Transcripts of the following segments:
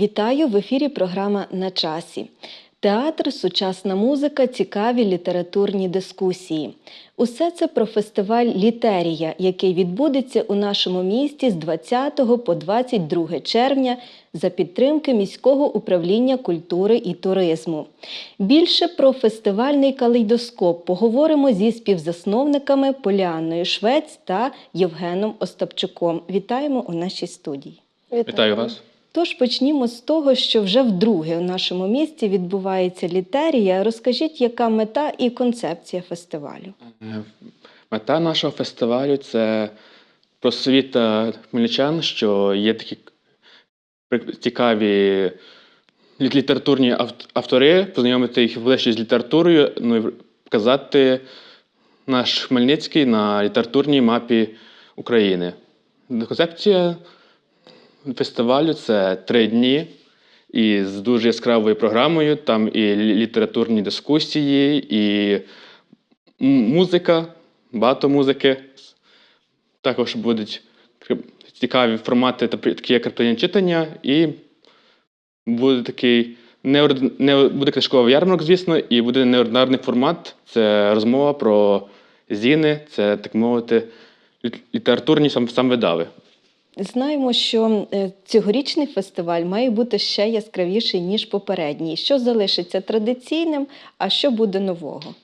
Вітаю в ефірі програма На часі. Театр, сучасна музика, цікаві літературні дискусії. Усе це про фестиваль Літерія, який відбудеться у нашому місті з 20 по 22 червня за підтримки міського управління культури і туризму. Більше про фестивальний калейдоскоп поговоримо зі співзасновниками Поліанною Швець та Євгеном Остапчуком. Вітаємо у нашій студії. Вітаю вас. Тож почнімо з того, що вже вдруге у нашому місті відбувається літерія. Розкажіть, яка мета і концепція фестивалю? Е, Мета нашого фестивалю це просвіта хмельничан, що є такі цікаві літературні автори, познайомити їх ближче з літературою, ну і показати наш Хмельницький на літературній мапі України. Концепція фестивалю це три дні із дуже яскравою програмою. Там і літературні дискусії, і музика, багато музики. Також будуть цікаві формати, такі як картинні читання, і буде такий неорди- не буде книжковий ярмарок, звісно, і буде неординарний формат. Це розмова про зіни, це так мовити, літературні сам, сам видави. Знаємо, що е, цьогорічний фестиваль має бути ще яскравіший ніж попередній. Що залишиться традиційним, а що буде нового?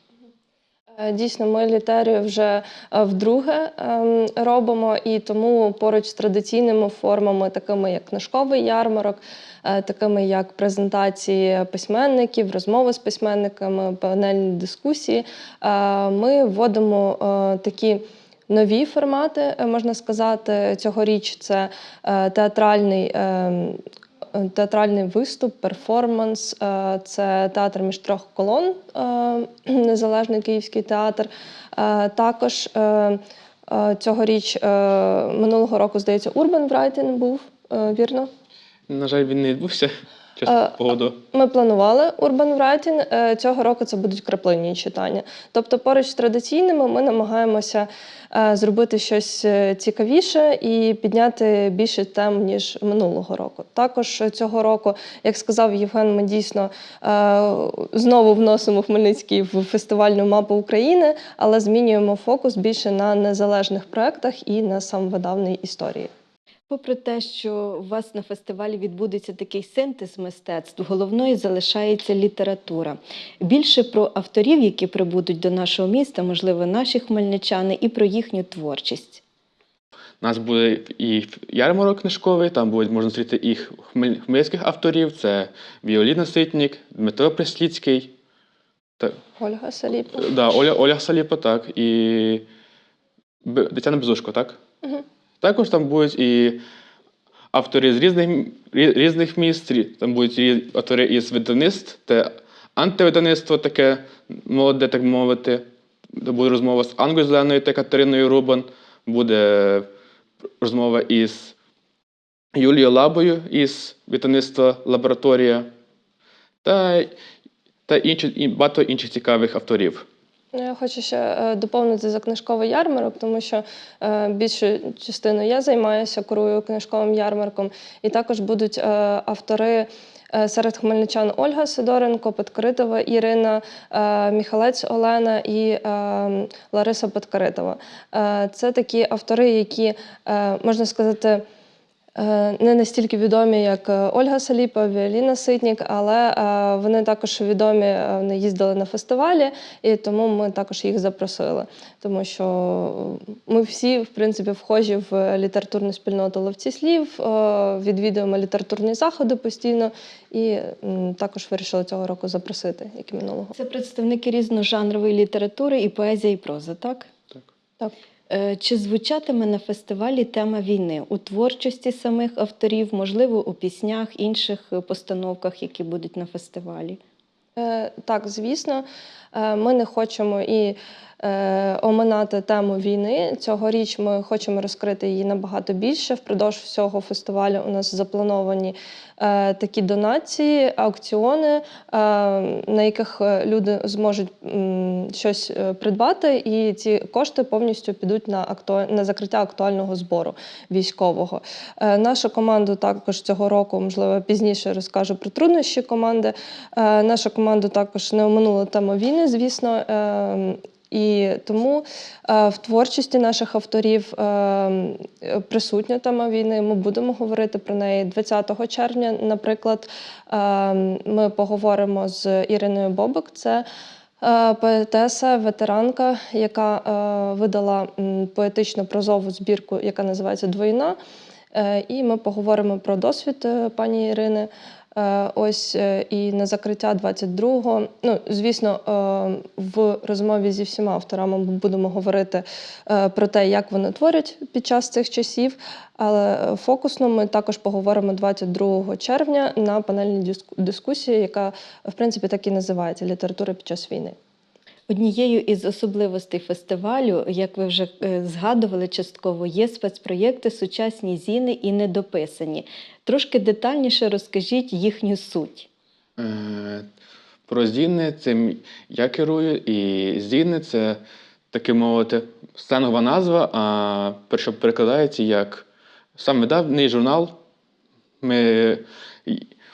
Е, Дійсно, ми літерію вже е, вдруге ем, робимо, і тому поруч з традиційними формами, такими як книжковий ярмарок, такими як презентації письменників, розмови з письменниками, панельні дискусії, ми вводимо такі. Нові формати, е, можна сказати, цьогоріч це е, театральний е, театральний виступ, перформанс, це театр між трьох колон, незалежний київський театр. Також цьогоріч минулого року, здається, Урбан Writing був, вірно? На жаль, він не відбувся через Е, погоду. Ми планували Urban Writing. е, Цього року це будуть краплинні читання. Тобто, поруч з традиційними ми намагаємося е, зробити щось цікавіше і підняти більше тем, ніж минулого року. Також цього року, як сказав Євген, ми дійсно знову вносимо Хмельницький в фестивальну мапу України, але змінюємо фокус більше на незалежних проєктах і на самовидавній історії. Попри те, що у вас на фестивалі відбудеться такий синтез мистецтв, головною залишається література. Більше про авторів, які прибудуть до нашого міста, можливо, наші хмельничани, і про їхню творчість. У нас буде і ярмарок книжковий, там будуть можна зустріти і хмельницьких авторів: це Віоліна Ситнік, Дмитро Пресліцький, та, Ольга Саліпа. да, Оля, Оля Саліпа, так, і Тетяна Безушко, так? Мгм. Також там будуть і автори з різних, різних міст, там будуть рі- автори із видавництв, те антивидавництво таке молоде, так мовити. Буде розмова з Ангою Зеленою та Катериною Рубан. Буде розмова із Юлією Лабою із видавництва Лабораторія та, та інші, і багато інших цікавих авторів. Ну, Я хочу ще е, доповнити за книжковий ярмарок, тому що е, більшу частину я займаюся, курую книжковим ярмарком, і також будуть е, автори. Серед хмельничан Ольга Сидоренко, Подкоритова Ірина, Міхалець Олена і Лариса Подкоритова. Е, Це такі автори, які, можна сказати, не настільки відомі, як е, Ольга Саліпа, Віоліна Ситнік, але е, вони також відомі, е, вони їздили на фестивалі, і тому ми також їх запросили. Тому що ми всі, в принципі, вхожі в літературну спільноту ловці слів, е, відвідуємо літературні заходи постійно, і також вирішили цього року запросити, як і минулого. Це представники різножанрової літератури і поезія, і проза, так? Так. Так. Е, Чи звучатиме на фестивалі тема війни у творчості самих авторів, можливо, у піснях, інших е, постановках, які будуть на фестивалі? Е, Так, звісно, ми не хочемо і е, оминати тему війни. Цьогоріч ми хочемо розкрити її набагато більше. Впродовж всього фестивалю у нас заплановані е, такі донації, аукціони, е, на яких е, люди зможуть щось е, придбати, і ці кошти повністю підуть на, на закриття актуального збору військового. Е, Нашу команду також цього року, можливо, пізніше розкажу про труднощі команди. Е, Наша команда також не оминула тему війни, звісно. е, І тому е, в творчості наших авторів е, присутня тема війни. Ми будемо говорити про неї 20 червня. Наприклад, е, ми поговоримо з Іриною Бобик. Це е, поетеса, ветеранка, яка е, видала поетично прозову збірку, яка називається Двойна. І ми поговоримо про досвід пані Ірини. Е, Ось е, і на закриття 22-го. Ну, звісно, е, в розмові зі всіма авторами ми будемо говорити про те, як вони творять під час цих часів. Але фокусно ми також поговоримо 22 червня на панельній дискусії, яка в принципі так і називається література під час війни. Однією із особливостей фестивалю, як ви вже згадували частково, є спецпроєкти Сучасні зіни і недописані. Трошки детальніше розкажіть їхню суть. Е, Про Зінни цим я керую, і Зінни це таки мовити сленгова назва, а пер- що перекладається як сам видавний журнал. Ми,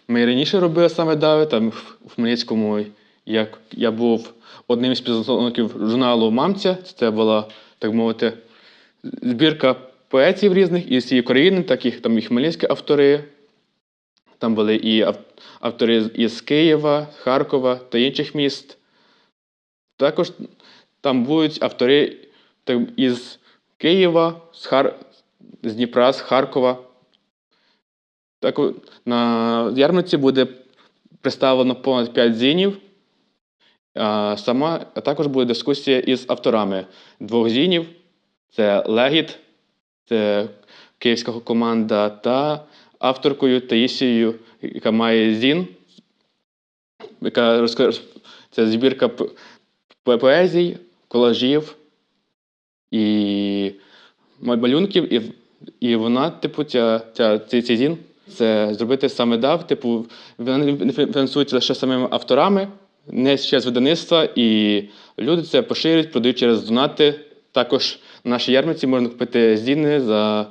ми раніше робили саме дави, там в Хмельницькому як я був одним з співзасновників журналу Мамця. Це була, так мовити, збірка поетів різних із всієї України, так і там і хмельницькі автори. Там були і автори із Києва, Харкова та інших міст. Також там будуть автори із Києва, з, Хар... з Дніпра, з Харкова. Так, на ярмарці буде представлено понад 5 зінів. А, сама, а також буде дискусія із авторами двох зінів. Це Легіт, київська команда, та авторкою Таїсією, яка має зін, яка розкаже, це збірка поезій, колажів і ма- малюнків, і, і вона, типу, ця, ця, цей, цей зін, це зробити саме дав. Типу, не фінансується лише самими авторами, не через видавництва, і люди це поширюють, продають через донати. Також на нашій ярмарці можна купити зіни за,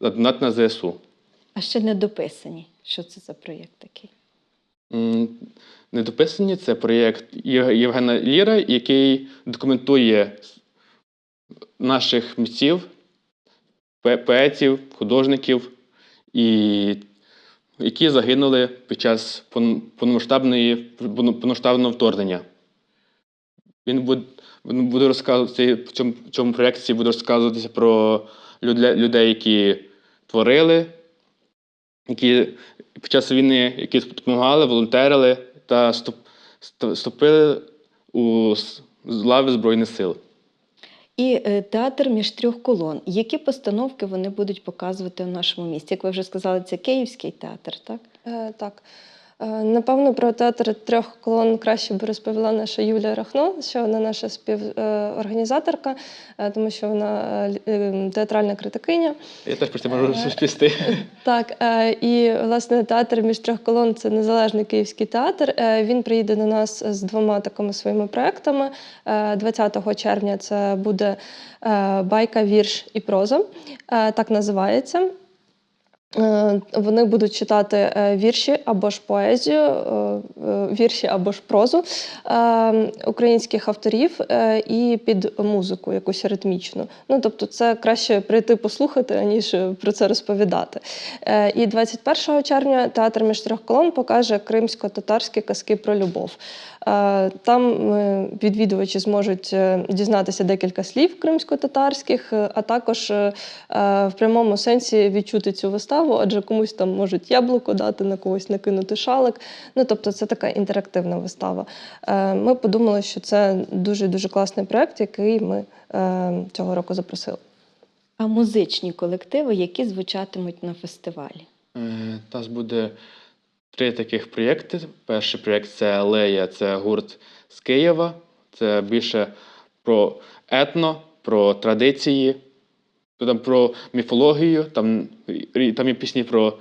за донат на ЗСУ. А ще недописані. Що це за проєкт такий? Недописані це проєкт Євгена Ліра, який документує наших митців, поетів, художників, і які загинули під час повномасштабного вторгнення. Він буде, він буде розказувати в цьому, в цьому проєкті буде розказуватися про люде- людей, які творили, які під час війни, які допомагали, волонтерили та стоп- ст- вступили у лави Збройних сил. І е, театр між трьох колон. Які постановки вони будуть показувати в нашому місті? Як ви вже сказали, це Київський театр, так? Е, так. Е, Напевно, про театр трьох колон краще би розповіла наша Юлія Рахно, що вона наша співорганізаторка, е, тому що вона е, е, театральна критикиня. Я теж про це можу розповісти. Так, е, і власне театр між трьох колон це незалежний київський театр. Е, Він приїде до нас з двома такими своїми проектами. Е, 20 червня це буде е, байка, вірш і проза. Е, Так називається. Е, Вони будуть читати е, вірші або ж поезію, е, вірші або ж прозу українських авторів і під музику якусь ритмічну. Ну тобто, це краще прийти послухати, аніж про це розповідати. І 21 червня театр між трьох колон покаже кримсько-татарські казки про любов. Е, Там е, відвідувачі зможуть е, дізнатися декілька слів кримсько-татарських, а також в прямому сенсі відчути цю виставу, адже комусь там можуть яблуко дати, на когось накинути шалик. Ну тобто, це така інтерактивна вистава. Ми подумали, що це дуже дуже класний проект, який ми цього року запросили. А музичні колективи, які звучатимуть на фестивалі? Е, нас буде три таких проєкти. Перший проєкт це Алея, це гурт з Києва. Це більше про етно, про традиції, там про міфологію, там, там є пісні про,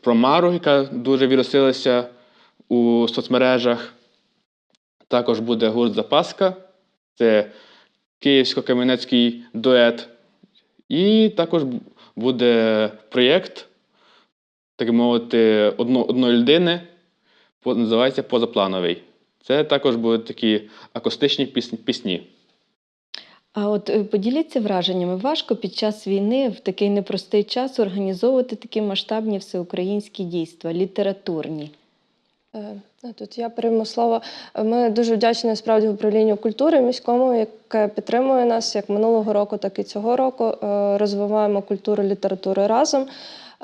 про Мару, яка дуже вірусилася у соцмережах. Також буде гурт Запаска, це київсько-кам'янецький дует. І також буде проєкт, так би мовити, одно, одної людини, називається Позаплановий. Це також будуть такі акустичні пісні. пісні. А от е, поділіться враженнями. Важко під час війни в такий непростий час організовувати такі масштабні всеукраїнські дійства, літературні. Е, Тут я прийму слово. Ми дуже вдячні насправді управлінню культури міському, яке підтримує нас як минулого року, так і цього року. Е, Розвиваємо культуру літератури разом.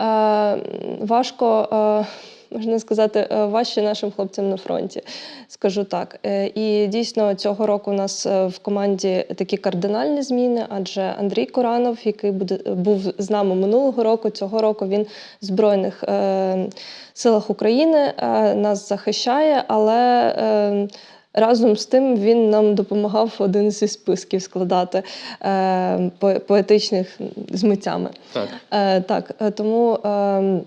Е, Важко, е, можна сказати, е, важче нашим хлопцям на фронті, скажу так. І дійсно цього року у нас в команді такі кардинальні зміни, адже Андрій Коранов, який буде, був з нами минулого року, цього року він в Збройних силах України нас захищає, але разом з тим він нам допомагав один зі списків складати е, по- поетичних з митцями. Так. Е, так, е, тому е,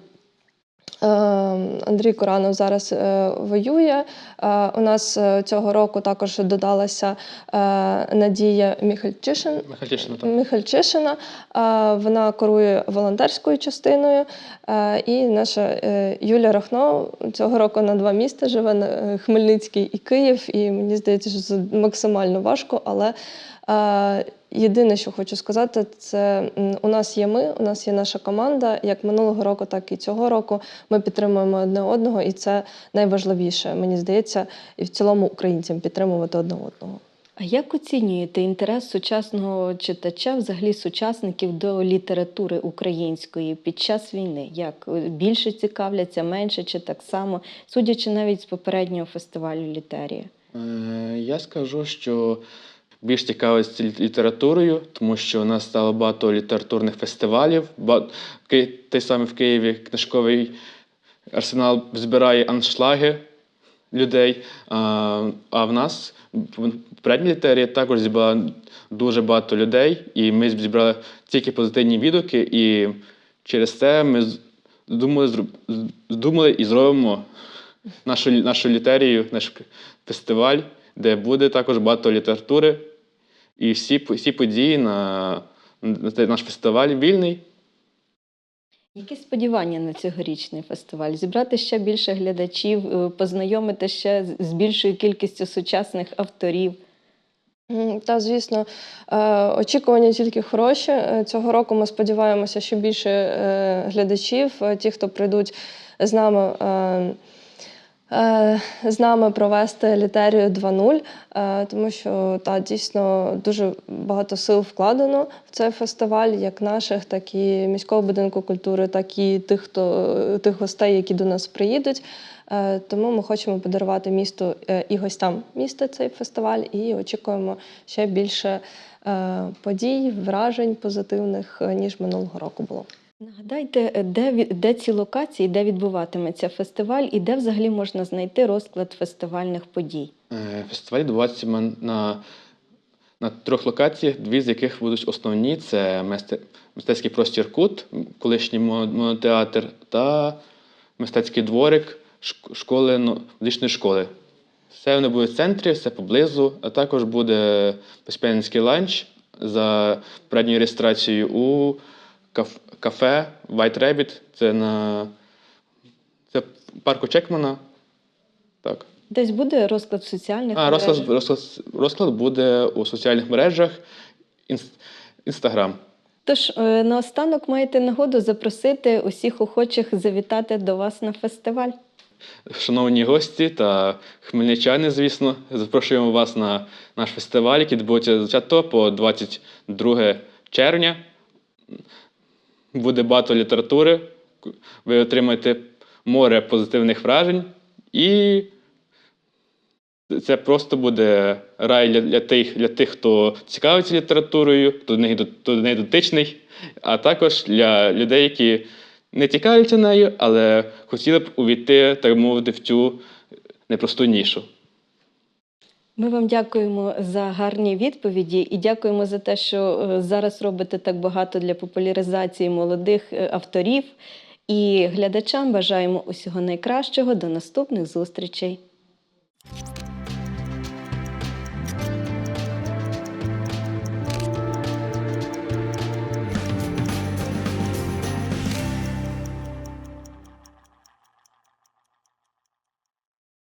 Андрій Коранов зараз е, воює. Е, у нас е, цього року також додалася е, Надія Міхальчишин. Так. Михальчишина. Е, Вона керує волонтерською частиною. Е, І наша е, Юля Рахно цього року на два міста живе на е, Хмельницький і Київ. І мені здається, що це максимально важко. Але е, єдине, що хочу сказати, це у нас є ми, у нас є наша команда. Як минулого року, так і цього року. Ми підтримуємо одне одного, і це найважливіше. Мені здається, і в цілому українцям підтримувати одне одного. А як оцінюєте інтерес сучасного читача, взагалі сучасників до літератури української під час війни? Як е, більше цікавляться, менше чи так само, судячи навіть з попереднього фестивалю літерія? Е, Я скажу, що більш цікавиться лі- літературою, тому що у нас стало багато літературних фестивалів. Той самий в Києві книжковий арсенал збирає аншлаги людей. А, в нас в передній літерії також зібрали дуже багато людей, і ми зібрали тільки позитивні відгуки, і через це ми думали, і зробимо нашу, нашу літерію, наш фестиваль, де буде також багато літератури. І всі, всі події на, на наш фестиваль вільний. Які сподівання на цьогорічний фестиваль? Зібрати ще більше глядачів, е, познайомити ще з- більшою кількістю сучасних авторів. Та, звісно, е, очікування тільки хороші. Е, Цього року ми сподіваємося, що більше глядачів, ті, хто прийдуть з нами. Е, З нами провести літерію 2.0, е, тому що та дійсно дуже багато сил вкладено в цей фестиваль, як наших, так і міського будинку культури, так і тих, хто тих гостей, які до нас приїдуть. Е, Тому ми хочемо подарувати місту і гостям міста цей фестиваль, і очікуємо ще більше подій, вражень позитивних, ніж минулого року було. Нагадайте, е, де, де ці локації, де відбуватиметься фестиваль і де взагалі можна знайти розклад фестивальних подій? Е, Фестиваль відбуватиме на, на трьох локаціях, дві з яких будуть основні: це мистецький простір Кут, колишній монотеатр, та мистецький дворик школи, ну, музичної школи. Все вони будуть в центрі, все поблизу, а також буде письменницький ланч за передньою реєстрацією у кафе White Rabbit. Це на це в парку Чекмана. Так. Десь буде розклад соціальних А, мережах? розклад, розклад, розклад буде у соціальних мережах Інстаграм. Тож е, наостанок маєте нагоду запросити усіх охочих завітати до вас на фестиваль. Шановні гості та хмельничани, звісно, запрошуємо вас на наш фестиваль, який відбудеться з 20 по 22 червня. Буде багато літератури. Ви отримаєте море позитивних вражень. І це просто буде рай для, для, тих, для тих, хто цікавиться літературою, хто до неї, до- неї дотичний, а також для людей, які не цікавляться нею, але хотіли б увійти, так мовити, в цю непросту нішу. Ми вам дякуємо за гарні відповіді і дякуємо за те, що е, зараз робите так багато для популяризації молодих е, авторів. І глядачам бажаємо усього найкращого. До наступних зустрічей.